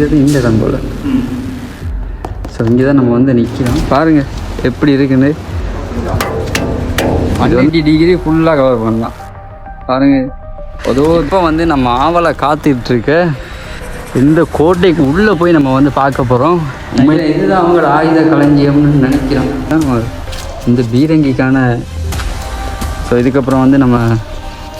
நிற்கிறது இந்த இடம் போல். ஸோ இங்கே தான் நம்ம வந்து நிற்கிறோம் பாருங்கள் எப்படி இருக்குன்னு. டுவெண்ட்டி டிகிரி ஃபுல்லாக கவர் பண்ணலாம். பாருங்க அதோ இப்போ வந்து நம்ம ஆவலை காத்துட்டு இருக்க இந்த கோட்டைக்கு உள்ளே போய் நம்ம வந்து பார்க்க போகிறோம் உண்மையில இதுதான் அவங்களோட ஆயுத களஞ்சியம்னு நினைக்கிறோம். இந்த பீரங்கிக்கான ஸோ இதுக்கப்புறம் வந்து நம்ம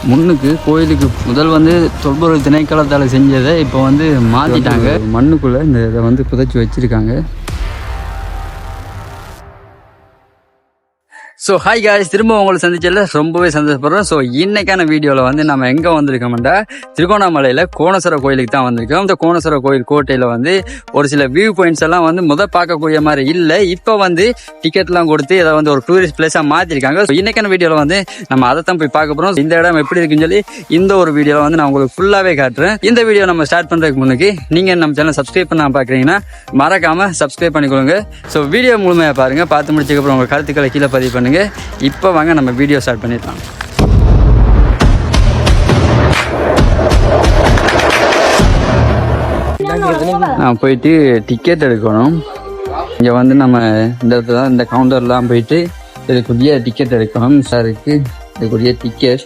முன்னுக்கு கோயிலுக்கு முதல் வந்து தொல்பொருள் திணைக்களத்தால் செஞ்சதை இப்போ வந்து மாற்றிட்டாங்க மண்ணுக்குள்ளே இந்த இதை வந்து புதைச்சி வச்சுருக்காங்க. ஸோ ஹாய் காய்ஸ் திரும்ப உங்களை சந்திச்சதில் ரொம்பவே சந்தோஷப்படுறோம். ஸோ இன்னைக்கான வீடியோவில் வந்து நம்ம எங்கே வந்திருக்கோம்டா திருகோணாமலையில் கோணேஸ்வர கோயிலுக்கு தான் வந்திருக்கோம். இந்த கோணேஸ்வர கோயில் கோட்டையில் வந்து ஒரு சில வியூ பாயிண்ட்ஸ் எல்லாம் வந்து முத பார்க்கக்கூடிய மாதிரி இல்லை. இப்போ வந்து டிக்கெட்லாம் கொடுத்து இதை வந்து ஒரு டூரிஸ்ட் பிளேஸாக மாற்றிருக்காங்க ஸோ இன்னைக்கான வீடியோவில் வந்து நம்ம அதை தான் போய் பார்க்க போகிறோம் இந்த இடம் எப்படி இருக்குன்னு சொல்லி இந்த ஒரு வீடியோவில் வந்து நான் உங்களுக்கு ஃபுல்லாகவே காட்டுறேன். இந்த வீடியோ நம்ம ஸ்டார்ட் பண்ணுறதுக்கு முன்னுக்கு நீங்கள் நம்ம சேனல் சப்ஸ்கிரைப் பண்ண பார்க்குறீங்கன்னா மறக்காமல் சப்ஸ்கிரைப் பண்ணிக்கொள்ளுங்க. ஸோ வீடியோ முழுமையாக பாருங்கள் பார்த்து முடிச்சதுக்கப்புறம் உங்கள் கருத்துக்களை கீழே பதிவு பண்ணுங்கள் இப்போ வாங்க நம்ம வீடியோ ஸ்டார்ட் பண்ணிடலாம். நான் போயிட்டு டிக்கெட் எடுக்கணும். இங்கே வந்து நம்ம இந்த இடத்துல இந்த கவுண்டர்லாம் போயிட்டு இதுக்குரிய டிக்கெட் எடுக்கணும். சாருக்கு இதுக்குரிய டிக்கெட்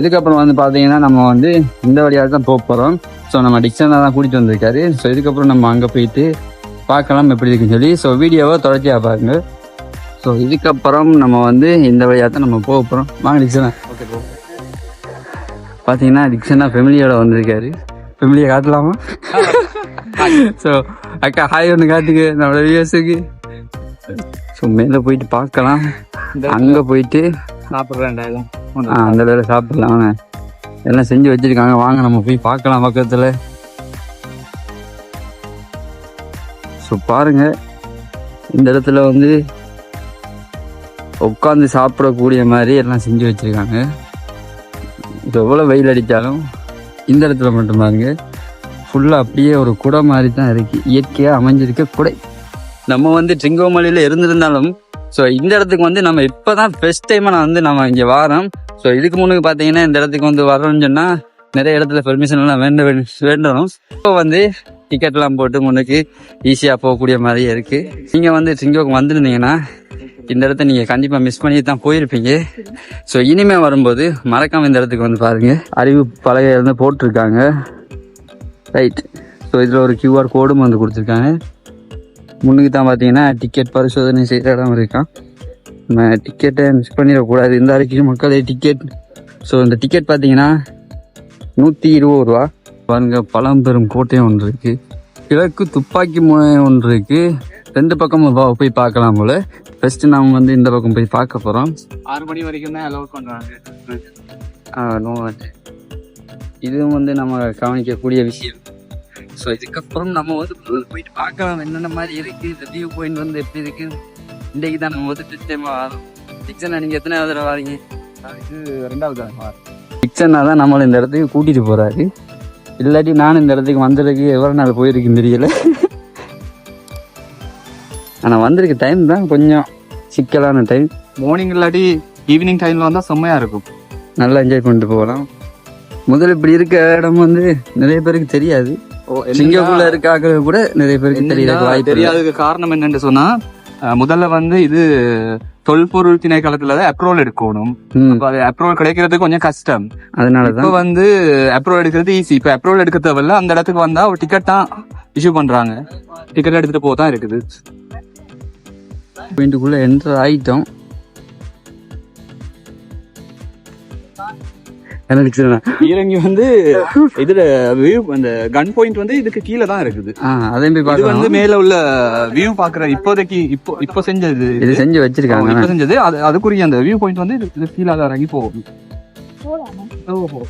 இதுக்கப்புறம் வந்து பார்த்தீங்கன்னா நம்ம வந்து இந்த வழியாக தான் போக போகிறோம் ஸோ நம்ம டிக்ஷனாக தான் கூட்டிகிட்டு வந்திருக்காரு. ஸோ இதுக்கப்புறம் நம்ம அங்கே போயிட்டு பார்க்கலாம் எப்படி இருக்குன்னு சொல்லி. ஸோ வீடியோவை தொடர்ச்சியாக பாருங்கள் ஸோ இதுக்கப்புறம் நம்ம வந்து இந்த வழியாக தான் நம்ம போக போகிறோம் வாங்க டிக்ஷனா ஓகே போ பார்த்தீங்கன்னா டிக்ஷனா ஃபெமிலியோட வந்திருக்காரு. ஃபெமிலியை காட்டலாமா? ஸோ அக்கா ஹாய் ஒன்று காட்டுக்கு நம்மளோட வியூஸுக்கு ஸோ மேலே போயிட்டு பார்க்கலாம். அங்கே போயிட்டு. ரெண்டாயிரம். ஆ அந்த வேலை சாப்பிடலாம். எல்லாம் செஞ்சு வச்சிருக்காங்க. வாங்க நம்ம போய் பார்க்கலாம் பக்கத்தில். ஸோ பாருங்க. இந்த இடத்துல வந்து உட்காந்து சாப்பிடக்கூடிய மாதிரி எல்லாம் செஞ்சு வச்சுருக்காங்க. இது எவ்வளோ வெயில் அடித்தாலும் இந்த இடத்துல மட்டும் பாருங்க. ஃபுல்லாக அப்படியே ஒரு குடை மாதிரி தான் இருக்குது இயற்கையாக அமைஞ்சிருக்க குடை. நம்ம வந்து ட்ரிங்கோமலையில் இருந்திருந்தாலும் ஸோ இந்த இடத்துக்கு வந்து நம்ம இப்போ தான் ஃபர்ஸ்ட் டைமாக நான் வந்து நம்ம இங்கே வாரோம். ஸோ இதுக்கு முன்னுக்கு பார்த்தீங்கன்னா இந்த இடத்துக்கு வந்து வரோம்னு சொன்னால் நிறைய இடத்துல பெர்மிஷன் எல்லாம் வேண்ட வேண்டணும். இப்போ வந்து டிக்கெட்லாம் போட்டு முன்னுக்கு ஈஸியாக போகக்கூடிய மாதிரியே இருக்குது நீங்கள் வந்து ட்ரிங்கோக்கு வந்திருந்தீங்கன்னா இந்த இடத்த நீங்கள் கண்டிப்பாக மிஸ் பண்ணி தான் போயிருப்பீங்க. ஸோ இனிமேல் வரும்போது மறக்காம இந்த இடத்துக்கு வந்து பாருங்க. அறிவு பலகை வந்து போட்டிருக்காங்க. ரைட் ஸோ இதில் ஒரு கியூஆர் கோடும் வந்து கொடுத்துருக்காங்க. முன்னுக்கு தான் பார்த்தீங்கன்னா டிக்கெட் பரிசோதனை செய்கிற இடம் இருக்கான் நம்ம டிக்கெட்டை மிஸ் பண்ணிடக்கூடாது. இந்த வரைக்கும் மக்களே டிக்கெட் ஸோ இந்த டிக்கெட் பார்த்தீங்கன்னா நூற்றி இருபது ரூபா. பாருங்க பழம்பெரும் கோட்டையும் ஒன்று இருக்குது கிழக்கு துப்பாக்கி முனை ஒன்று இருக்கு. ரெண்டு பக்கமும் வா- போய் பார்க்கலாம் போல. ஃபர்ஸ்ட் நாம வந்து இந்த பக்கம் போய் பார்க்க போகிறோம் ஆறு மணி வரைக்கும் தான் அலோவ் பண்றாங்க. நோ இதுவும் வந்து நம்ம கவனிக்கக்கூடிய விஷயம். ஸோ இதுக்கப்புறம் நம்ம வந்து போயிட்டு பார்க்கலாம் என்னென்ன மாதிரி இருக்கு. இந்த வியூ பாயிண்ட் வந்து எப்படி இருக்கு. இன்றைக்கு தான் நம்ம வந்து ஃபஸ்ட் டைம் டிக்சனா நீங்கள் எத்தனை தடவை வாரீங்க இது ரெண்டாவது டிக்சனா தான் நம்மளை இந்த இடத்துக்கு கூட்டிட்டு போறாரு. இல்லாட்டி நான் இந்த இடத்துக்கு வந்ததுக்கு எவ்வளோ நாள் போயிருக்குன்னு தெரியல. ஆனால் வந்திருக்க டைம் தான் கொஞ்சம் சிக்கலான டைம் மார்னிங் இல்லாட்டி ஈவினிங் டைம்ல வந்தா செம்மையா இருக்கும். நல்லா என்ஜாய் பண்ணிட்டு போகலாம். முதல்ல இப்படி இருக்க இடம் வந்து நிறைய பேருக்கு தெரியாது. சிங்கப்பூர்ல இருக்காக கூட நிறைய பேருக்கு தெரியல. தெரியாததுக்கு காரணம் என்னன்னு சொன்னா முதல்ல வந்து இது தொல்பொருள் திணைக்களத்துல அப்ரூவல் எடுக்கணும். அது அப்ரூவல் கிடைக்கிறது கொஞ்சம் கஷ்டம். அதனாலதான். இப்ப வந்து அப்ரூவல் எடுக்கிறது ஈஸி இப்ப அப்ரூவல் எடுக்க தேவையில்ல. அந்த இடத்துக்கு வந்தா ஒரு டிக்கெட் தான் இஷ்யூ பண்றாங்க. டிக்கெட் எடுத்துட்டு போக தான் இருக்குது. பாயிண்ட்டுக்குள்ள என்டர் ஆயிட்டோம். என்ன நினைக்கிறேன் பீரங்கி வந்து இதுல வியூ அந்த கன் பாயிண்ட் வந்து இதுக்கு கீழே தான் இருக்குது. ஆ அதையும் போய் இது பார்க்கலாம் வந்து மேல உள்ள வியூ பாக்குற இப்போதைக்கு இப்போ இப்போ செஞ்சது இது செஞ்சு வச்சிருக்காங்க. இப்போ செஞ்சது. அது அதுக்குரிய அந்த வியூ பாயிண்ட் வந்து இது- இது கீழே தான் இறங்கி போகும். ஓஹோ.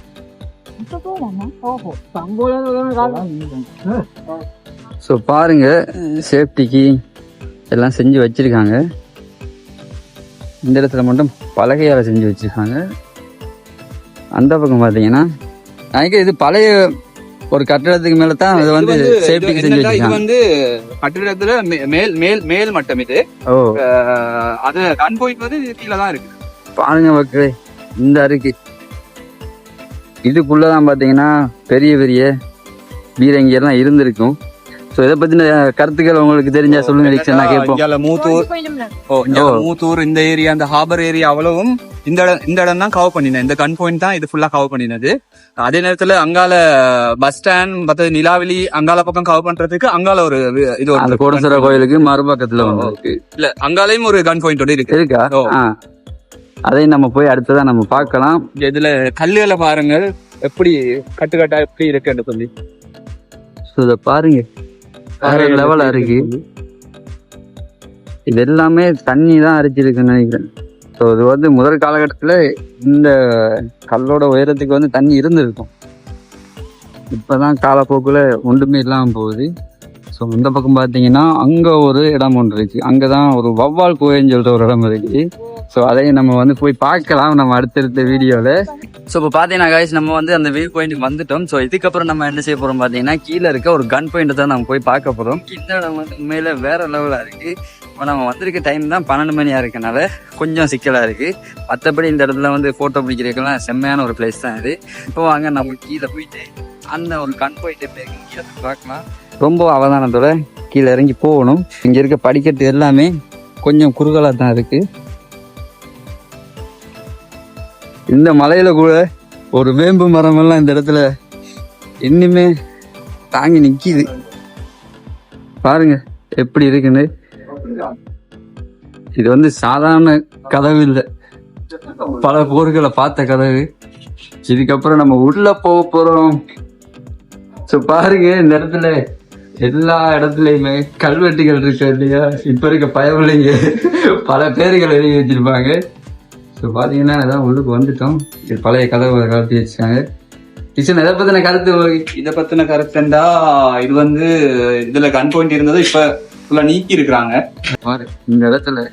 ஸோ பாருங்க சேஃப்டிக்கு எல்லாம் செஞ்சு வச்சிருக்காங்க. இந்த இடத்துல மட்டும் பலகையால செஞ்சு வச்சிருக்காங்க. அந்த பக்கம் பார்த்தீங்கன்னா எனக்கு இது பழைய ஒரு கட்டடத்துக்கு மேல தான் இது வந்து சேஃப்டிக்கு செஞ்சு இது வந்து கட்டிடத்துல மேல் மேல் மேல் மட்டம் இது. ஓ. அது கன் பாயிண்ட் வந்து கீழே தான் இருக்கு. பாருங்க மக்களே இந்த அருக்கு இதுக்குள்ளதான் பாத்தீங்கன்னா பெரிய பெரிய பீரங்கி எல்லாம் இருந்திருக்கும். ஸோ இதை பத்தின கருத்துக்கள் உங்களுக்கு தெரிஞ்சா சொல்லுங்க டிக்ஷன் நான் கேட்போம். மூத்தூர் ஓ மூத்தூர் இந்த ஏரியா இந்த ஹார்பர் ஏரியா அவ்வளவும் இந்த இடம் இந்த இடம் தான் கவர் பண்ணினேன். இந்த கன் பாயிண்ட் தான் இது ஃபுல்லா கவர் பண்ணினது. அதே நேரத்துல அங்கால பஸ் ஸ்டாண்ட் மத்த நிலாவெளி அங்கால பக்கம் கவர் பண்றதுக்கு அங்கால ஒரு இது ஒரு அந்த கோடசர கோயிலுக்கு மறுபக்கத்துல ஒன்று இருக்கு. இல்ல அங்காலையும் ஒரு கன் பாயிண்ட் இருக்கு. இருக்கா? ஓ. ஆ. அதையும் நம்ம போய் அடுத்ததா நம்ம பார்க்கலாம். இதுல கல்லுகளை பாருங்கள். எப்படி கட்டுக்கட்டா எப்படி இருக்குன்னு சொல்லி. ஸோ இதை பாருங்க. வேற லெவலா இருக்கு இது எல்லாமே தண்ணி தான் அரிச்சிருக்குன்னு நினைக்கிறேன். ஸோ இது வந்து முதல் காலகட்டத்தில் இந்த கல்லோட உயரத்துக்கு வந்து தண்ணி இருந்திருக்கும். இப்போதான் காலப்போக்கில் ஒன்றுமே இல்லாமல் போகுது. ஸோ இந்த பக்கம் பார்த்தீங்கன்னா அங்கே ஒரு இடம் ஒன்று இருக்கு. அங்கே தான் ஒரு வவ்வால் கோயில்னு சொல்லிட்டு ஒரு இடம் இருக்கு. ஸோ அதையும் நம்ம வந்து போய் பார்க்கலாம் நம்ம அடுத்தடுத்த வீடியோவில் ஸோ இப்போ பார்த்தீங்கன்னா guys நம்ம வந்து அந்த வியூ பாயிண்ட்டுக்கு வந்துட்டோம். ஸோ இதுக்கப்புறம் நம்ம என்ன செய்ய போகிறோம் பார்த்தீங்கன்னா கீழே இருக்க ஒரு கன் பாயிண்ட் தான் நம்ம போய் பார்க்க போகிறோம் இந்த இடம் வந்து உண்மையில் வேற லெவலாக இருக்குது இப்போ நம்ம வந்திருக்க டைம் தான் பன்னெண்டு மணியாக இருக்கனால கொஞ்சம் சிக்கலாக இருக்குது மற்றபடி இந்த இடத்துல வந்து ஃபோட்டோ பிடிக்கிறதுக்கெல்லாம் செம்மையான ஒரு பிளேஸ் தான் இது. இப்போ வாங்க நம்ம கீழே போயிட்டு அந்த ஒரு கன் பாயிண்ட் எப்படி கீழே பார்க்கலாம். ரொம்ப அவதானத்தோட கீழே இறங்கி போகணும். இங்கே இருக்க படிக்கட்டு எல்லாமே கொஞ்சம் குறுகலாக தான் இருக்குது இந்த மலையில் கூட ஒரு வேம்பு மரமெல்லாம் இந்த இடத்துல இன்னுமே தாங்கி நிற்கிது பாருங்க எப்படி இருக்குன்னு. இது வந்து சாதாரண கதவு இல்லை. பல போர்களை பார்த்த கதவு. இதுக்கப்புறம் நம்ம உள்ள போக போறோம். ஸோ பாருங்க இந்த இடத்துல எல்லா இடத்துலையுமே கல்வெட்டுகள் இருக்கு இல்லையா? இப்ப இருக்க பயவில்லைங்க பல பேர்கள் எழுதி வச்சிருப்பாங்க. ஸோ பார்த்தீங்கன்னா அதான் உள்ளுக்கு வந்துட்டோம். இது பழைய கதவு கலத்தி வச்சிருக்காங்க டீச்சர் எதை பற்றின கருத்து இதை பற்றின கருத்துண்டா இது வந்து இதில் கன் பாயிண்ட் இருந்தது இப்போ ஃபுல்லாக நீக்கி இருக்கிறாங்க. பாரு இந்த இடத்துல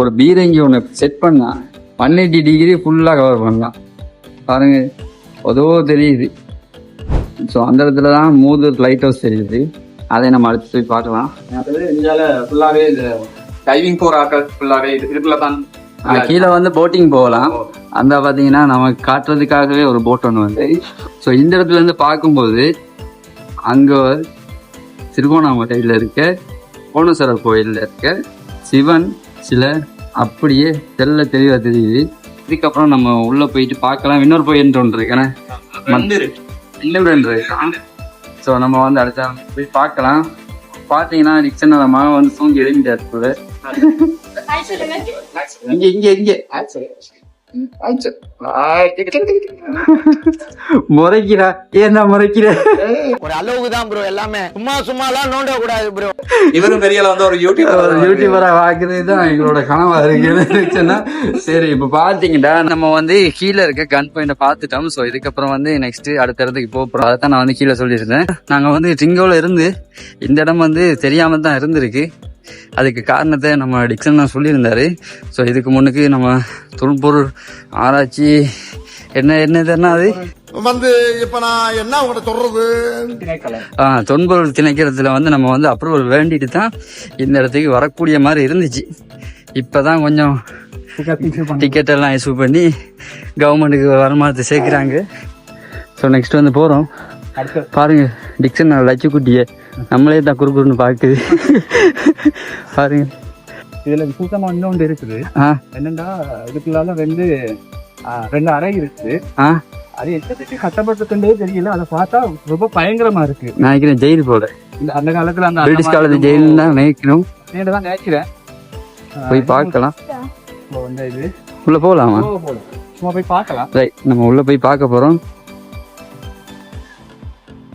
ஒரு பீரங்கி ஒன்று செட் பண்ணால் ஒன் எயிட்டி டிகிரி ஃபுல்லாக கவர் பண்ணலாம். பாருங்க அதோ தெரியுது. ஸோ அந்த இடத்துல தான் மூதூர் லைட் ஹவுஸ் தெரியுது. அதை நம்ம அடுத்து போய் பார்க்கலாம். அதாவது இந்தியால ஃபுல்லாகவே இது டைவிங் போகிற ஆட்கள் ஃபுல்லாகவே இது இதுக்குள்ள தான் கீழே வந்து போட்டிங் போகலாம். அந்த பார்த்தீங்கன்னா நமக்கு காட்டுறதுக்காகவே ஒரு போட் ஒன்று வந்து. ஸோ இந்த இடத்துல இருந்து பார்க்கும்போது அங்கே திருகோணாமலையில் இருக்க கோணேஸ்வரர் கோயிலில் இருக்க சிவன் சிலை அப்படியே தெல்ல தெளிவாக தெரியுது. இதுக்கப்புறம் நம்ம உள்ள போயிட்டு பார்க்கலாம். இன்னொரு கோயில் ஒன்று இருக்கு. ஏன்னா ரெண்டு இருக்கு. இன்னும் ரெண்டு இருக்கான் ஸோ நம்ம வந்து அடுத்த போய் பார்க்கலாம். பார்த்தீங்கன்னா மகன் வந்து தூங்கி எழுதிட்டார் போல இங்க இங்க இங்க. முறைக்கிறா. ஏன்னா முறைக்கிற? ஒரு அளவுக்கு தான் ப்ரோ எல்லாமே. சும்மா சும்மாலாம் நோண்ட கூடாது ப்ரோ இவரும் பெரிய வந்து ஒரு ஒரு யூடியூப் யூடியூபரா வாக்குறது தான் எங்களோட கனவா இருக்குன்னு சரி இப்ப பாத்தீங்கடா நம்ம வந்து கீழே இருக்க கன் பாயிண்ட பாத்துட்டோம். சோ இதுக்கப்புறம் வந்து நெக்ஸ்ட் அடுத்த இடத்துக்கு போக போறோம். அதான் நான் வந்து கீழே சொல்லியிருந்தேன். நாங்க வந்து டிங்கோல இருந்து இந்த இடம் வந்து தெரியாம தான் இருந்திருக்கு. அதுக்கு காரணத்தை நம்ம டிக்சன் தான் சொல்லியிருந்தாரு. ஸோ இதுக்கு முன்னுக்கு நம்ம தொல்பொருள் ஆராய்ச்சி என்ன என்ன இதுன்னா அது? வந்து இப்ப நான் என்ன உங்கள்ட்ட சொல்றது? ஆ, தொன்பொருள் திணைக்கிறதுல வந்து நம்ம வந்து அப்ரூவல் வேண்டிட்டு தான் இந்த இடத்துக்கு வரக்கூடிய மாதிரி இருந்துச்சு. இப்பதான் கொஞ்சம் டிக்கெட் எல்லாம் இஷ்யூ பண்ணி கவர்மெண்ட்டுக்கு வருமானத்தை சேர்க்குறாங்க. ஸோ நெக்ஸ்ட் வந்து போகிறோம் பாருங்க டிக்சன் லட்சு குட்டியை நம்மளே தான் குறுக்குறுன்னு பார்க்குது. பாருங்க. இதுல விசேஷமா இன்னொன்று இருக்குது. என்னன்னா இதுக்குள்ளால ஆ, ரெண்டு அறை இருக்கு. ஆ. அது எத்தனைக்கு கட்டப்பட்டிருக்குன்றே தெரியல. அதை பார்த்தா ரொம்ப பயங்கரமா இருக்கு. நான் நினைக்கிறேன் ஜெயில் போல. இந்த அந்த காலத்துல அந்த பிரிட்டிஷ் காலத்து ஜெயில் தான் நினைக்கணும் நேரம் தான் நினைக்கிறேன். போய் பார்க்கலாம். வந்து உள்ள போகலாமா போக போகலாம் சும்மா போய் பார்க்கலாம். ரைட் நம்ம உள்ள போய் பார்க்க போறோம்.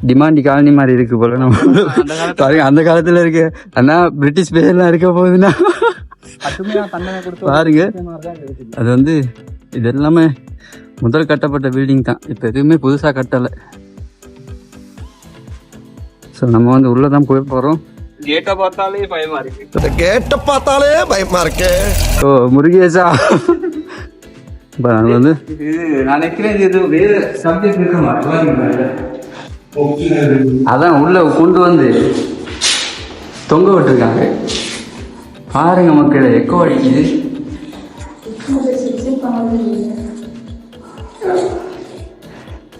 டிமாண்டி காலனி மாதிரி இருக்கு போல நம்ம. பாருங்க அந்த காலத்துல இருக்கு. ஆனா பிரிட்டிஷ் பேர்லாம் இருக்க போகுதுன்னா. பாருங்க தான் அது வந்து இது எல்லாமே முதல் கட்டப்பட்ட பில்டிங் தான். இப்போ எதுவுமே புதுசா கட்டல. ஸோ நம்ம வந்து உள்ளதான் போய் போறோம். கேட்டை பார்த்தாலே பயமா இருக்கு. கேட்ட பார்த்தாலே பயமா இருக்கே. ஓ முருகேசா. இப்போ நான் வந்து இது நான் நினைக்கிறேன் இது வேற சப்ஜெக்ட் இருக்க மாட்டேன். அதான் உள்ள கொண்டு வந்து தொங்க விட்டுருக்காங்க. பாருங்க மக்களை எக்கோ அடிக்குது.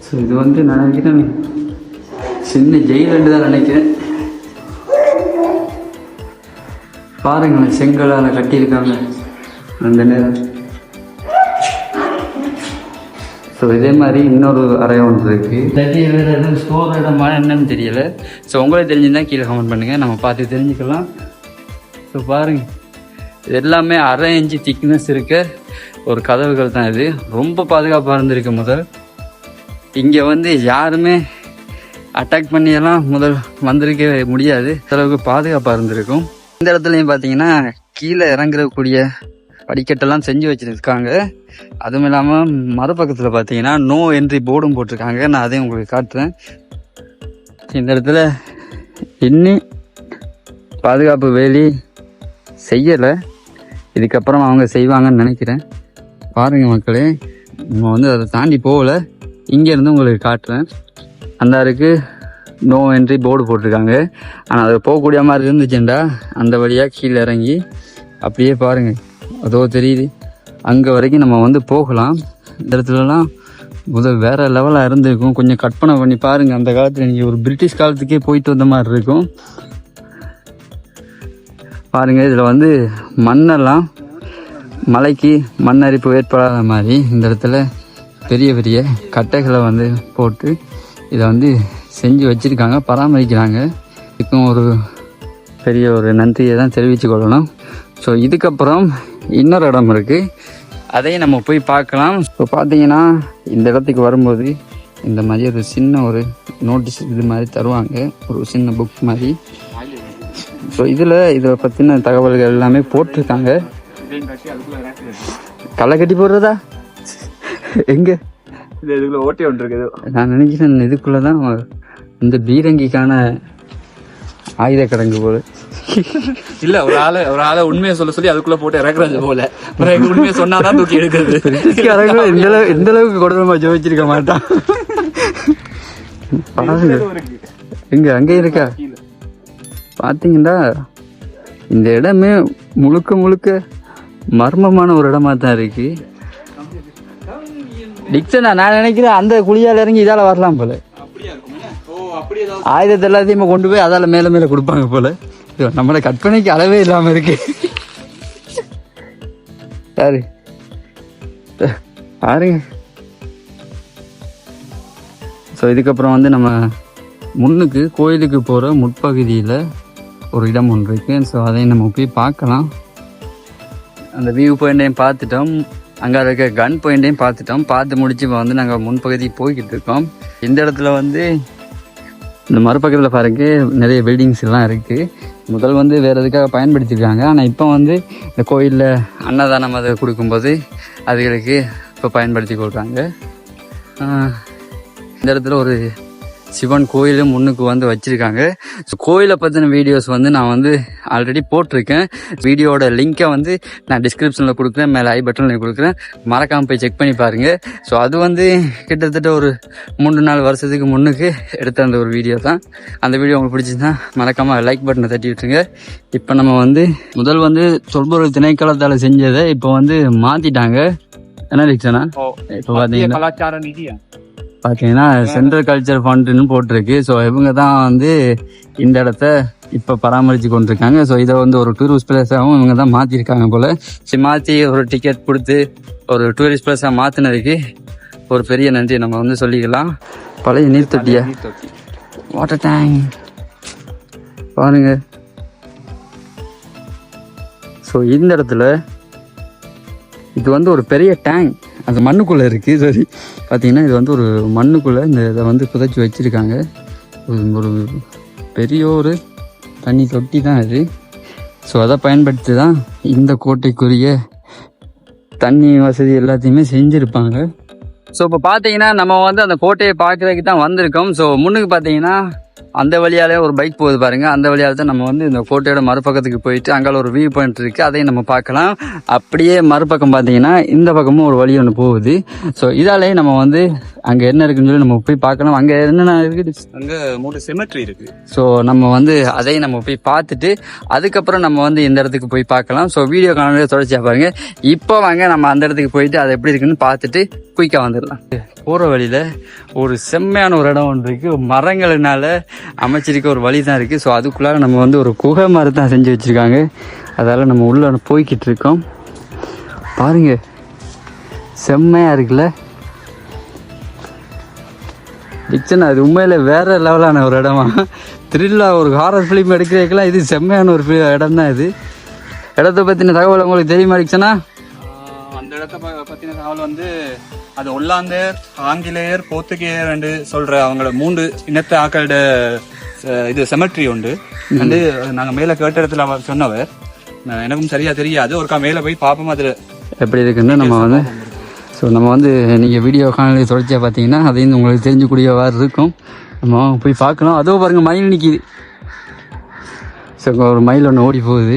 ஸோ இது வந்து நினைக்கிறேன் சின்ன ஜெயிலண்டு தான் நினைக்கிறேன். பாருங்களேன் செங்கலால் கட்டியிருக்காங்க அந்த நேரம் ஸோ இதே மாதிரி இன்னொரு அறை ஒன்று இருக்குது இல்லாட்டி வேறு எதுவும் ஸ்டோர் இடமா என்னன்னு தெரியல. ஸோ உங்களுக்கு தெரிஞ்சுருந்தா கீழே கமெண்ட் பண்ணுங்கள் நம்ம பார்த்து தெரிஞ்சுக்கலாம். ஸோ பாருங்க. இது எல்லாமே அரை இன்ச்சு திக்னஸ் இருக்க ஒரு கதவுகள் தான் இது. ரொம்ப பாதுகாப்பாக இருந்திருக்கு முதல். இங்கே வந்து யாருமே அட்டாக் பண்ணியெல்லாம் முதல் வந்திருக்க முடியாது. அளவுக்கு பாதுகாப்பாக இருந்திருக்கும். இந்த இடத்துலையும் பார்த்தீங்கன்னா கீழே இறங்குறக்கூடிய படிக்கட்டெல்லாம் செஞ்சு வச்சுருக்காங்க. அதுவும் இல்லாமல் மறுபக்கத்தில் பார்த்தீங்கன்னா நோ என்ட்ரி போர்டும் போட்டிருக்காங்க. நான் அதையும் உங்களுக்கு காட்டுறேன். இந்த இடத்துல இன்னும் பாதுகாப்பு வேலி செய்யலை. இதுக்கப்புறம் அவங்க செய்வாங்கன்னு நினைக்கிறேன். பாருங்கள் மக்களே நம்ம வந்து அதை தாண்டி போகலை. இங்கேருந்து உங்களுக்கு காட்டுறேன். அந்த இருக்கு நோ என்ட்ரி போர்டு போட்டிருக்காங்க. ஆனால் அது போகக்கூடிய மாதிரி இருந்துச்சுண்டா. அந்த வழியாக கீழே இறங்கி அப்படியே பாருங்கள் அதோ தெரியுது. அங்கே வரைக்கும் நம்ம வந்து போகலாம். இந்த இடத்துலலாம் முதல் வேறு லெவலாக இருந்திருக்கும். கொஞ்சம் கற்பனை பண்ணி பாருங்கள் அந்த காலத்தில் நீங்கள் ஒரு பிரிட்டிஷ் காலத்துக்கே போயிட்டு வந்த மாதிரி இருக்கும். பாருங்க இதில் வந்து மண்ணெல்லாம் மலைக்கு மண்ணரிப்பு ஏற்படாத மாதிரி இந்த இடத்துல பெரிய பெரிய கட்டைகளை வந்து போட்டு இதை வந்து செஞ்சு வச்சுருக்காங்க பராமரிக்கிறாங்க. இதுக்கும் ஒரு பெரிய ஒரு நன்றியை தான் தெரிவித்து கொள்ளணும். ஸோ இதுக்கப்புறம் இன்னொரு இடம் இருக்குது அதையும் நம்ம போய் பார்க்கலாம். இப்போ பார்த்தீங்கன்னா இந்த இடத்துக்கு வரும்போது இந்த மாதிரி ஒரு சின்ன ஒரு நோட்டீஸ் இது மாதிரி தருவாங்க. ஒரு சின்ன புக் மாதிரி. ஸோ இதில் இதை பற்றின தகவல்கள் எல்லாமே போட்டிருக்காங்க. களை கட்டி போடுறதா? எங்கே? இது இதுக்குள்ள ஓட்டி ஒன்று இருக்குது நான் நினைக்கிறேன் இதுக்குள்ளே தான் இந்த பீரங்கிக்கான ஆயுத கிடங்கு போல. இல்ல ஒரு ஆளு ஒரு ஆளை உண்மையை சொல்ல சொல்லி அதுக்குள்ள போட்டு இறக்குறது போல. பிறகு உண்மையை சொன்னாதான் தூக்கி எடுக்கிறது. இந்த அளவு இந்த அளவுக்கு கொடூரமா ஜோதிச்சிருக்க மாட்டான். எங்க அங்கே இருக்கா? பாத்தீங்களா இந்த இடமே முழுக்க முழுக்க மர்மமான ஒரு இடமா தான் இருக்கு. டிக்சனா நான் நினைக்கிறேன் அந்த குழியால இறங்கி இதால வரலாம் போல. ஆயுதத்தை எல்லாத்தையும் கொண்டு போய் அதால மேல மேல கொடுப்பாங்க போல. நம்மளோட கற்பனைக்கு அளவே இல்லாம இருக்கு. யாரு? பாருங்க ஸோ இதுக்கப்புறம் வந்து நம்ம முன்னுக்கு கோயிலுக்கு போகிற முற்பகுதியில் ஒரு இடம் ஒன்று இருக்குது ஸோ அதையும் நம்ம போய் பார்க்கலாம். அந்த வியூ பாயிண்டையும் பார்த்துட்டோம். அங்கே இருக்க கன் பாயிண்டையும் பார்த்துட்டோம். பார்த்து முடிச்சு இப்போ வந்து நாங்கள் முன்பகுதி போய்கிட்டு இருக்கோம். இந்த இடத்துல வந்து இந்த மறுபக்கத்தில் பாருங்க நிறைய பில்டிங்ஸ் எல்லாம் இருக்குது முதல் வந்து வேறு எதுக்காக பயன்படுத்தியிருக்காங்க ஆனால் இப்போ வந்து இந்த கோயிலில் அன்னதானம் அதை கொடுக்கும்போது அதுகளுக்கு இப்போ பயன்படுத்தி கொடுக்குறாங்க. இந்த இடத்துல ஒரு சிவன் கோயிலும் முன்னுக்கு வந்து வச்சிருக்காங்க. ஸோ கோயிலை பற்றின வீடியோஸ் வந்து நான் வந்து ஆல்ரெடி போட்டிருக்கேன். வீடியோட லிங்கை வந்து நான் டிஸ்கிரிப்ஷனில் கொடுக்குறேன் மேலே ஐ பட்டனில் கொடுக்குறேன். மறக்காமல் போய் செக் பண்ணி பாருங்கள் ஸோ அது வந்து கிட்டத்தட்ட ஒரு மூணு நாலு வருஷத்துக்கு முன்னுக்கு எடுத்த அந்த ஒரு வீடியோ தான். அந்த வீடியோ உங்களுக்கு பிடிச்சிருந்தா மறக்காமல் லைக் பட்டனை தட்டி விட்டுருங்க. இப்போ நம்ம வந்து முதல் வந்து தொல்பொருள் திணைக்களத்தால் செஞ்சதை இப்போ வந்து மாற்றிட்டாங்க என்ன ரிக்ஷனா இப்போ பார்த்தீங்கன்னா கலாச்சார நிதியா? பார்த்தீங்கன்னா சென்ட்ரல் கல்ச்சர் ஃபண்டுன்னு போட்டிருக்கு. ஸோ இவங்க தான் வந்து இந்த இடத்த இப்போ பராமரித்து கொண்டிருக்காங்க. ஸோ இதை வந்து ஒரு டூரிஸ்ட் பிளேஸாகவும் இவங்க தான் மாற்றிருக்காங்க போல். சரி மாற்றி ஒரு டிக்கெட் கொடுத்து ஒரு டூரிஸ்ட் பிளேஸாக மாற்றினதுக்கு ஒரு பெரிய நன்றி நம்ம வந்து சொல்லிக்கலாம். பழைய நீர் தொட்டியா வாட்டர் டேங்க் பாருங்க. ஸோ இந்த இடத்துல இது வந்து ஒரு பெரிய டேங்க் அது மண்ணுக்குள்ளே இருக்குது சரி. பார்த்தீங்கன்னா இது வந்து ஒரு மண்ணுக்குள்ளே இந்த இதை வந்து புதைச்சி வச்சுருக்காங்க. ஒரு ஒரு பெரிய ஒரு தண்ணி தொட்டி தான் இது ஸோ அதை பயன்படுத்தி தான் இந்த கோட்டைக்குரிய தண்ணி வசதி எல்லாத்தையுமே செஞ்சுருப்பாங்க. ஸோ இப்போ பார்த்தீங்கன்னா நம்ம வந்து அந்த கோட்டையை பார்க்குறதுக்கு தான் வந்திருக்கோம். ஸோ முன்னுக்கு பார்த்தீங்கன்னா அந்த வழியாலே ஒரு பைக் போகுது பாருங்க. அந்த வழியால தான் நம்ம வந்து இந்த கோட்டையோட மறுபக்கத்துக்கு போயிட்டு அங்கால ஒரு வியூ பாயிண்ட் இருக்கு. அதையும் நம்ம பார்க்கலாம். அப்படியே மறுபக்கம் பார்த்தீங்கன்னா இந்த பக்கமும் ஒரு வழி ஒன்று போகுது. ஸோ இதாலே நம்ம வந்து அங்கே என்ன இருக்குன்னு சொல்லி நம்ம போய் பார்க்கலாம். அங்கே என்னென்ன இருக்குது? அங்க மூணு செமெட்ரி இருக்கு. ஸோ நம்ம வந்து அதையும் நம்ம போய் பார்த்துட்டு அதுக்கப்புறம் நம்ம வந்து இந்த இடத்துக்கு போய் பார்க்கலாம். ஸோ வீடியோ காணொலியை தொடர்ச்சியாக பாருங்க. இப்போ வாங்க நம்ம அந்த இடத்துக்கு போயிட்டு அது எப்படி இருக்குன்னு பார்த்துட்டு குயிக்காக வந்துடலாம். போகிற வழியில் ஒரு செம்மையான ஒரு இடம் ஒன்று இருக்குது மரங்களினால அமைச்சிருக்க ஒரு வழி தான் இருக்குது ஸோ அதுக்குள்ளார நம்ம வந்து ஒரு குகை மாதிரி தான் செஞ்சு வச்சுருக்காங்க. அதால் நம்ம உள்ளே போய்கிட்டு இருக்கோம். பாருங்கள் செம்மையாக இருக்குல்ல? டிக்சன் அது உண்மையில் வேறு லெவலான ஒரு இடமா? த்ரில்லா ஒரு ஹாரர் ஃபிலிம் எடுக்கிறதுக்கெல்லாம் இது செம்மையான ஒரு இடம் தான் இது. இடத்த பற்றின தகவல் உங்களுக்கு தெரியுமா டிக்சனா அந்த இடத்த பற்றின தகவல் வந்து அது ஒல்லாந்தர் ஆங்கிலேயர் போர்த்துகேயர் என்று சொல்ற அவங்களோட மூன்று இனத்த ஆக்களோட இது செமெட்ரி உண்டு. வந்து நாங்க மேல கேட்ட இடத்துல அவர் சொன்னவர். நான் எனக்கும் சரியா தெரியாது. ஒருக்கா மேல போய் பார்ப்போம் அதுல. எப்படி இருக்குன்னு நம்ம வந்து ஸோ நம்ம வந்து நீங்கள் வீடியோ காணொலி தொடர்ச்சியாக பார்த்தீங்கன்னா அதையும் உங்களுக்கு தெரிஞ்சுக்கூடியவாறு இருக்கும். நம்ம போய் பார்க்கலாம் அதோ பாருங்க மயில் நிற்கிது ஸோ ஒரு மயில் ஒன்று ஓடி போகுது.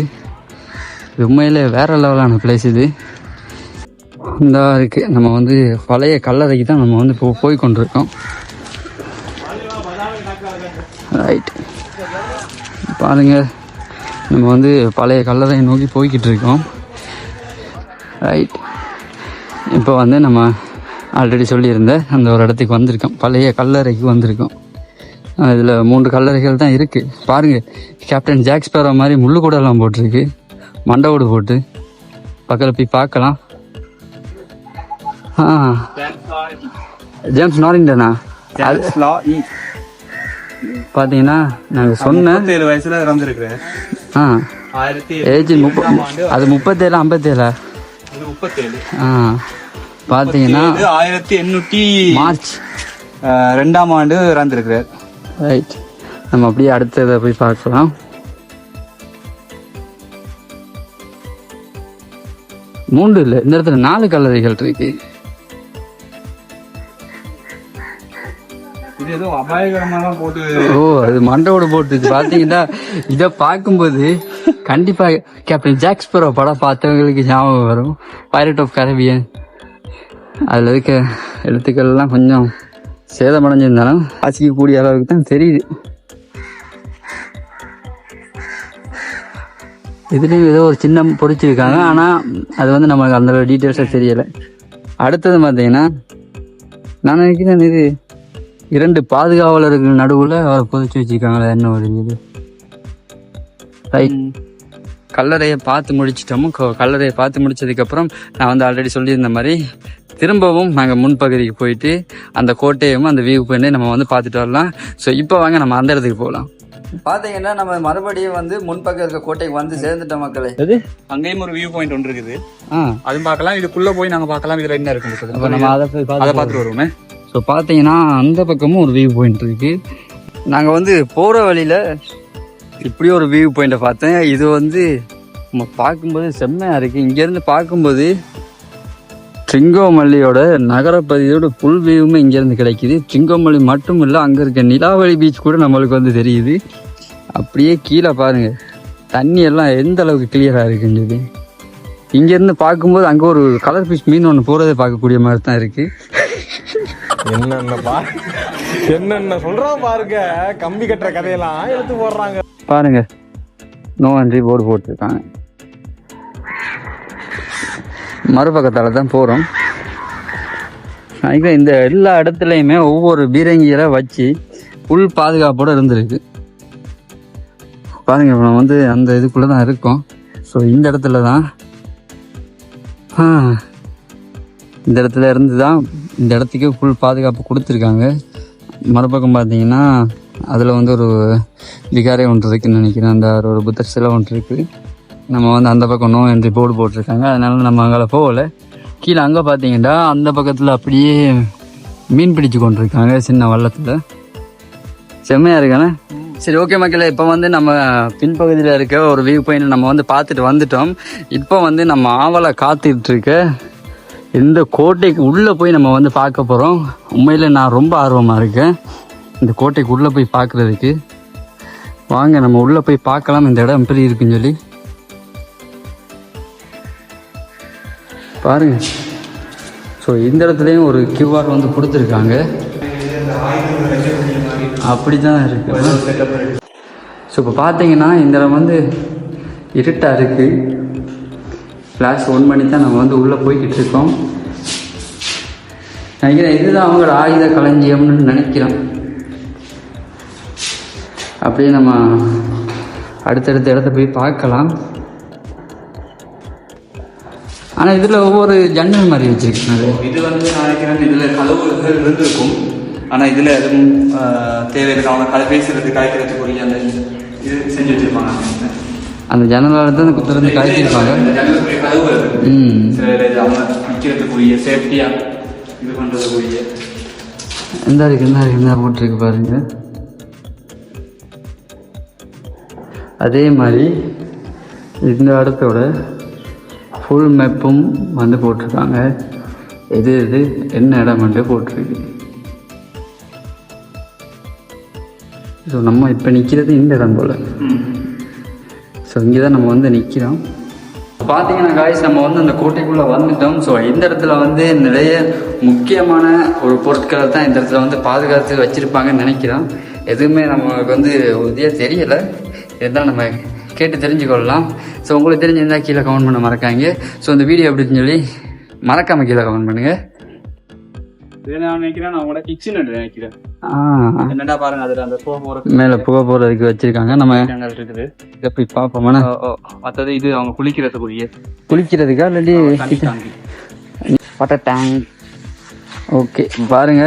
இது உண்மையிலே வேற லெவலான பிளேஸ் இது. இந்த இருக்குது நம்ம வந்து பழைய கல்லறைக்கு தான் நம்ம வந்து இப்போ போய் கொண்டிருக்கோம். ரைட் பாருங்க. நம்ம வந்து பழைய கல்லறையை நோக்கி போய்கிட்டு இருக்கோம். ரைட் இப்போ வந்து நம்ம ஆல்ரெடி சொல்லியிருந்த அந்த ஒரு இடத்துக்கு வந்திருக்கோம். பழைய கல்லறைக்கு வந்திருக்கோம். இதில் மூன்று கல்லறைகள் தான் இருக்குது பாருங்கள் கேப்டன் ஜாக்ஸ் பேரோ மாதிரி முள்ளு கூடலாம் போட்டிருக்கு. மண்டவோடு போட்டு. பக்கத்தில் போய் பார்க்கலாம். ஜேம்ஸ் நாரிங்டனா அது பார்த்தீங்கன்னா நாங்கள் சொன்ன முப்பத்தேழு வயசுல இறந்துருக்கிறேன். ஆ. ஏஜ் முப்ப அது முப்பத்தேழு ஐம்பத்தேழா? முப்பத்தேழு. ஆ. பார்த்தீங்கன்னா ஆயிரத்தி எண்ணூத்தி மார்ச். ரெண்டாம் ஆண்டு இறந்திருக்கிறார் ரைட் நம்ம அப்படியே அடுத்ததை போய் பார்க்கலாம். மூன்று இல்லை இந்த இடத்துல நாலு கல்லறைகள் இருக்கு. ஓ அது மண்டோட போட்டு பாத்தீங்கன்னா இதை பார்க்கும்போது கண்டிப்பா கேப்டன் ஜாக்ஸ்பரோ படம் பார்த்தவங்களுக்கு ஞாபகம் வரும். பைரட் ஆஃப் கரபியன் அதில் இருக்க எழுத்துக்கள் எல்லாம் கொஞ்சம் சேதமடைஞ்சிருந்தாலும் வாசிக்கக்கூடிய அளவுக்கு தான் தெரியுது. இதுலேயும் ஏதோ ஒரு சின்னம் பொறிச்சிருக்காங்க. ஆனால் அது வந்து நம்மளுக்கு அந்த டீட்டெயில்ஸாக தெரியலை. அடுத்தது பார்த்தீங்கன்னா நான் நினைக்கிறேன் இது இரண்டு பாதுகாவலர்கள் நடுவில் அவரை புதைச்சி வச்சிருக்காங்களா என்ன ஒரு இது? ரைட் கல்லறையை பார்த்து முடிச்சிட்டோமோ க- கல்லறையை பார்த்து முடிச்சதுக்கப்புறம் நான் வந்து ஆல்ரெடி சொல்லியிருந்த மாதிரி திரும்பவும் நாங்கள் முன்பகுதிக்கு போயிட்டு அந்த கோட்டையும் அந்த வியூ பாயிண்டையும் நம்ம வந்து பார்த்துட்டு வரலாம். ஸோ இப்போ வாங்க நம்ம அந்த இடத்துக்கு போகலாம் பார்த்தீங்கன்னா நம்ம மறுபடியும் வந்து முன்பக்கம் இருக்க கோட்டைக்கு வந்து சேர்ந்துட்டோம் மக்களே. அது அங்கேயும் ஒரு வியூ பாயிண்ட் ஒன்று இருக்குது. அதுவும் பார்க்கலாம். இதுக்குள்ள போய் நாங்க பார்க்கலாம். இதுல என்ன அப்போ இருக்கு நம்ம அதை போய் அதை பார்த்து பார்த்துட்டு வருவோமே. ஸோ பார்த்தீங்கன்னா அந்த பக்கமும் ஒரு வியூ பாயிண்ட் இருக்குது நாங்கள் வந்து போகிற வழியில் இப்படி ஒரு வியூ பாயிண்ட்டை பார்த்தேன். இது வந்து நம்ம பார்க்கும்போது செம்மையாக இருக்குது இங்கேருந்து பார்க்கும்போது சிங்கோமல்லியோட நகரப்பகுதியோட புல் வியூவுமே இங்கேருந்து கிடைக்குது. சிங்கோமல்லி மட்டும் இல்லை அங்கே இருக்க நிலாவளி பீச் கூட நம்மளுக்கு வந்து தெரியுது. அப்படியே கீழே பாருங்கள் தண்ணி எல்லாம் எந்த அளவுக்கு கிளியராக இருக்குன்னு இங்கேருந்து? பார்க்கும்போது அங்கே ஒரு கலர் ஃபிஷ் மீன் ஒன்று போகிறத பார்க்கக்கூடிய மாதிரி தான் இருக்குது என்னென்ன பா என்னென்ன சொல்றான் பாருங்க. கம்பி கட்டுற கதையெல்லாம் எடுத்து போடுறாங்க. பாருங்க. நோ நன்றி போர்டு போட்டிருக்காங்க. மறுபக்கத்தால் தான் போகிறோம் நினைக்கிறேன் இந்த எல்லா இடத்துலையுமே ஒவ்வொரு பீரங்கியில் வச்சு உள் பாதுகாப்போடு இருந்திருக்கு. பாருங்க நம்ம வந்து அந்த இதுக்குள்ளே தான் இருக்கோம். ஸோ இந்த இடத்துல தான் இந்த இடத்துல இருந்து தான் இந்த இடத்துக்கு ஃபுல் பாதுகாப்பு கொடுத்துருக்காங்க. மறுபக்கம் பார்த்தீங்கன்னா அதில் வந்து ஒரு விகாரை ஒன்று இருக்குன்னு நினைக்கிறேன். அந்த ஒரு புத்தர் சிலை ஒன்று இருக்குது நம்ம வந்து அந்த பக்கம் நோ என்று போர்டு போட்டிருக்காங்க. அதனால நம்ம அங்கே போகல. கீழே அங்கே பார்த்தீங்கன்னா அந்த பக்கத்தில் அப்படியே மீன் பிடிச்சு கொண்டிருக்காங்க சின்ன வள்ளத்தில். செம்மையாக இருக்கானே? சரி ஓகே மக்களே இப்போ வந்து நம்ம பின்பகுதியில் இருக்க ஒரு வியூ பாயிண்ட் நம்ம வந்து பார்த்துட்டு வந்துட்டோம். இப்போ வந்து நம்ம ஆவலை காத்துட்டு இருக்க இந்த கோட்டைக்கு உள்ளே போய் நம்ம வந்து பார்க்க போகிறோம் உண்மையில் நான் ரொம்ப ஆர்வமாக இருக்கேன். இந்த கோட்டைக்கு உள்ளே போய் பார்க்குறதுக்கு. வாங்க நம்ம உள்ளே போய் பார்க்கலாம். இந்த இடம் எப்படி இருக்குன்னு சொல்லி. பாருங்க. ஸோ இந்த இடத்துலையும் ஒரு கியூஆர் வந்து கொடுத்துருக்காங்க. அப்படி தான் இருக்கு. ஸோ இப்போ பார்த்தீங்கன்னா இந்த இடம் வந்து இருட்டாக இருக்குது ஃப்ளாஷ் ஒன் பண்ணி தான் நம்ம வந்து உள்ளே போய்கிட்டு இருக்கோம். நினைக்கிறேன் இதுதான் அவங்களோட ஆயுத களஞ்சியம்னு நினைக்கிறேன். அப்படியே நம்ம அடுத்தடுத்த இடத்த போய் பார்க்கலாம். ஆனால் இதில் ஒவ்வொரு ஜன்னல் மாதிரி வச்சுருக்காங்க இது வந்து நான் நினைக்கிறேன் இதுல கதவுகள் இருந்திருக்கும். ஆனா இதுல எதுவும் தேவையில்லை அவங்க கதை பேசுறது காய்க்கிறதுக்குரிய அந்த இது செஞ்சு வச்சிருப்பாங்க. அந்த ஜன்னலால் தான் திறந்து காய்ச்சிருப்பாங்க. ம் சில இது அவங்க நிற்கிறதுக்குரிய இது பண்றதுக்குரிய இந்த இருக்கு இந்த இருக்கு இந்த போட்டிருக்கு பாருங்க அதே மாதிரி இந்த இடத்தோட ஃபுல் மேப்பும் வந்து போட்டிருக்காங்க எது எது என்ன இடம் வந்து போட்டிருக்கு ஸோ நம்ம இப்போ நிற்கிறது இந்த இடம் போல் ஸோ இங்கே தான் நம்ம வந்து நிற்கிறோம் பார்த்தீங்கன்னா காய்ஸ் நம்ம வந்து அந்த கோட்டைக்குள்ளே வந்துட்டோம். ஸோ இந்த இடத்துல வந்து நிறைய முக்கியமான ஒரு பொருட்களை தான் இந்த இடத்துல வந்து பாதுகாத்து வச்சுருப்பாங்கன்னு நினைக்கிறோம் எதுவுமே நமக்கு வந்து உறுதியாக தெரியலை. இருந்தாலும் நம்ம கேட்டு தெரிஞ்சுக்கொள்ளலாம். ஸோ உங்களுக்கு தெரிஞ்சிருந்தால் கீழே கமெண்ட் பண்ண மறக்காங்க ஸோ இந்த வீடியோ அப்படின்னு சொல்லி மறக்காமல் கீழே கமெண்ட் பண்ணுங்கள் இது நான் நினைக்கிறேன் நான் உங்களோட கிச்சன் நினைக்கிறேன். ஆ. என்னடா பாருங்க அதுல அந்த போக போற மேலே புகை போகிறதுக்கு வச்சுருக்காங்க. நம்ம இருக்குது. இதை போய் ஓ. மத்தது இது அவங்க குளிக்கிறதுக்குரிய. குளிக்கிறதுக்கா இல்லாட்டி வாட்டர் டேங்க் ஓகே பாருங்க.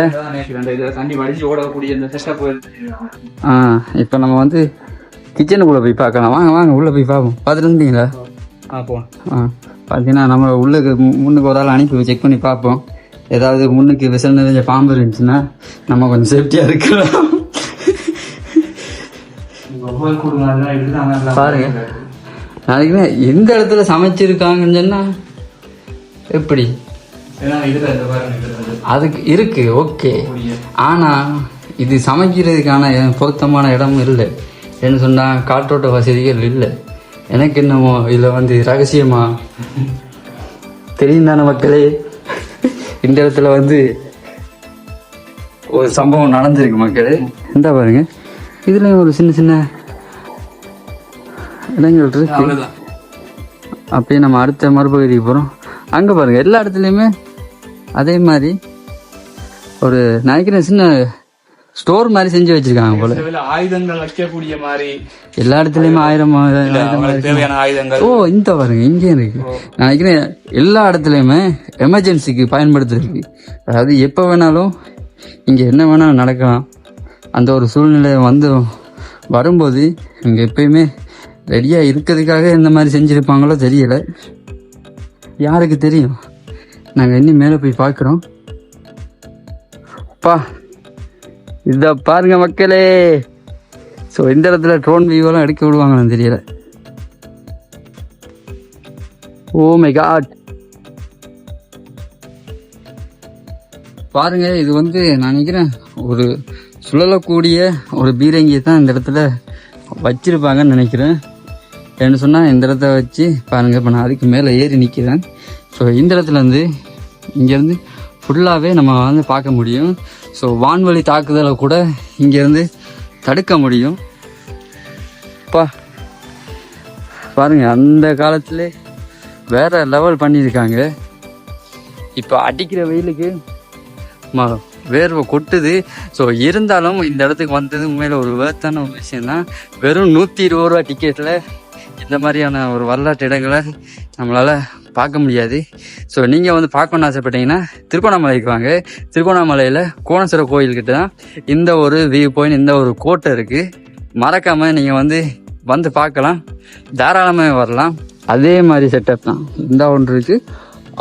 தண்ணி வடிச்சு ஓடக்கூடிய இந்த செட்டப் ஆ இப்போ நம்ம வந்து கிச்சனுக்குள்ளே போய் பார்க்கலாம். வாங்க வாங்க உள்ளே போய் பார்ப்போம். பார்த்துட்டு இருந்தீங்களா ஆ ஆ பார்த்தீங்கன்னா நம்ம உள்ளுக்கு முன்னுக்கு ஒரு ஆள் அனுப்பி செக் பண்ணி பார்ப்போம். ஏதாவது முன்னுக்கு விசல் நிறைஞ்ச பாம்பு இருந்துச்சுன்னா நம்ம கொஞ்சம் சேஃப்டியாக இருக்கலாம். பாருங்க. நாளைக்கு எந்த இடத்துல சமைச்சிருக்காங்கன்னு சொன்னா எப்படி? அதுக்கு இருக்கு ஓகே. ஆனா இது சமைக்கிறதுக்கான பொருத்தமான இடம் இல்லை. என்ன சொன்னா காற்றோட்ட வசதிகள் இல்லை. எனக்கு என்னமோ இதுல வந்து ரகசியமா தெரியும் தானே மக்களே? இந்த இடத்துல வந்து ஒரு சம்பவம் நடந்திருக்கு மக்களே. இந்த பாருங்க. இதுல ஒரு சின்ன சின்ன இடங்கள் இருக்கு. அப்படியே நம்ம அடுத்த மறுபகுதிக்கு போகிறோம் அங்கே பாருங்க எல்லா இடத்துலையுமே அதே மாதிரி ஒரு நினைக்கிறேன் சின்ன ஸ்டோர் மாதிரி செஞ்சு வச்சிருக்காங்க போல. ஆயுதங்கள் வைக்கக்கூடிய மாதிரி. எல்லா இடத்துலையுமே ஆயிரம் தேவையான ஆயுதங்கள். ஓ இந்த பாருங்க இங்கேயும் இருக்கு. நான் நினைக்கிறேன் எல்லா இடத்துலையுமே எமர்ஜென்சிக்கு பயன்படுத்துறதுக்கு. அதாவது எப்போ வேணாலும் இங்கே என்ன வேணாலும் நடக்கலாம். அந்த ஒரு சூழ்நிலை வந்து வரும்போது இங்கே எப்பயுமே ரெடியாக இருக்கிறதுக்காக இந்த மாதிரி செஞ்சுருப்பாங்களோ தெரியல. யாருக்கு தெரியும்? நாங்கள் இன்னும் மேலே போய் பார்க்குறோம். அப்பா இத பாருங்க மக்களே. ஸோ இந்த இடத்துல ட்ரோன் வியூவெல்லாம் எடுக்க விடுவாங்கன்னு தெரியல. ஓ மை காட் பாருங்க இது வந்து நான் நினைக்கிறேன் ஒரு சுழலக்கூடிய ஒரு பீரங்கியை தான் இந்த இடத்துல வச்சிருப்பாங்கன்னு நினைக்கிறேன். என்ன சொன்னால் இந்த இடத்த வச்சு பாருங்க இப்போ நான் அதுக்கு மேலே ஏறி நிற்கிறேன் ஸோ இந்த இடத்துலேருந்து இங்கேருந்து ஃபுல்லாகவே நம்ம வந்து பார்க்க முடியும். ஸோ வான்வழி தாக்குதலை கூட இங்கேருந்து தடுக்க முடியும். பா பாருங்க அந்த காலத்தில் வேறு லெவல் பண்ணியிருக்காங்க. இப்போ அடிக்கிற வெயிலுக்கு ம வேர்வை கொட்டுது. ஸோ இருந்தாலும் இந்த இடத்துக்கு வந்தது மேலே ஒரு வேர்த்தான ஒரு விஷயந்தான் வெறும் நூற்றி இருபது ரூபா டிக்கெட்டில் இந்த மாதிரியான ஒரு வரலாற்று இடங்களை நம்மளால் பார்க்க முடியாது ஸோ நீங்கள் வந்து பார்க்கணுன்னு ஆசைப்பட்டீங்கன்னா திருகோணாமலைக்கு வாங்க. திருகோணாமலையில் கோணேஸ்வர கோயில்கிட்ட தான் இந்த ஒரு வியூ பாயிண்ட் இந்த ஒரு கோட்டை இருக்குது மறக்காமல் நீங்கள் வந்து வந்து பார்க்கலாம். தாராளமாக வரலாம். அதே மாதிரி செட்டப் தான். இந்த ஒன்று இருக்குது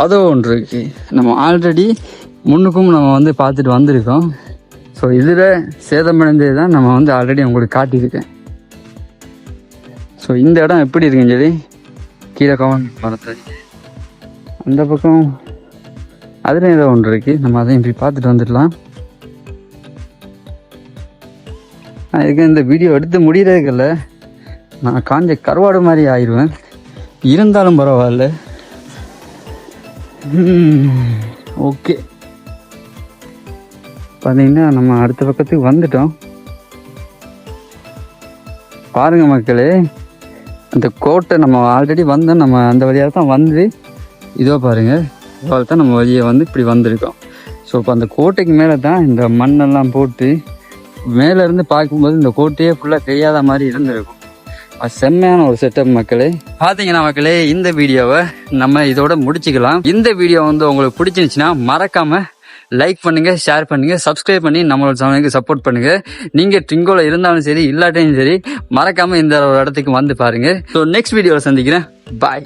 அதோ ஒன்று இருக்குது நம்ம ஆல்ரெடி முன்னுக்கும் நம்ம வந்து பார்த்துட்டு வந்திருக்கோம். ஸோ இதில் சேதமடைந்தது தான் நம்ம வந்து ஆல்ரெடி உங்களுக்கு காட்டியிருக்கேன். ஸோ இந்த இடம் எப்படி இருக்குன்னு சொல்லி கீழே கவன் மரத்தை அந்த பக்கம் அதில் ஏதோ ஒன்று இருக்குது நம்ம அதையும் போய் பார்த்துட்டு வந்துடலாம். இதுக்கு இந்த வீடியோ எடுத்து முடிகிறதுக்கில்ல நான் காஞ்ச கருவாடு மாதிரி ஆயிடுவேன் இருந்தாலும் பரவாயில்ல. ஓகே பார்த்தீங்கன்னா நம்ம அடுத்த பக்கத்துக்கு வந்துட்டோம். பாருங்கள் மக்களே அந்த கோட்டை நம்ம ஆல்ரெடி வந்தோம். நம்ம அந்த வழியாக தான் வந்து இதோ பாருங்கள் இதால் தான் நம்ம வழியை வந்து இப்படி வந்திருக்கோம். ஸோ இப்போ அந்த கோட்டைக்கு மேலே தான் இந்த மண்ணெல்லாம் போட்டு மேலே இருந்து பார்க்கும்போது இந்த கோட்டையே ஃபுல்லாக தெரியாத மாதிரி இருந்திருக்கும். அது செம்மையான ஒரு செட்டப் மக்களே. பார்த்தீங்கன்னா மக்களே இந்த வீடியோவை நம்ம இதோட முடிச்சுக்கலாம். இந்த வீடியோ வந்து உங்களுக்கு பிடிச்சிருந்துச்சுன்னா மறக்காமல் லைக் பண்ணுங்க ஷேர் பண்ணுங்க சப்ஸ்கிரைப் பண்ணி நம்மளோட சேனலுக்கு சப்போர்ட் பண்ணுங்க. நீங்க ட்ரிங்கோல இருந்தாலும் சரி இல்லாட்டையும் சரி மறக்காம இந்த ஒரு இடத்துக்கு வந்து பாருங்க. ஸோ நெக்ஸ்ட் வீடியோவில் சந்திக்கிறேன். பாய்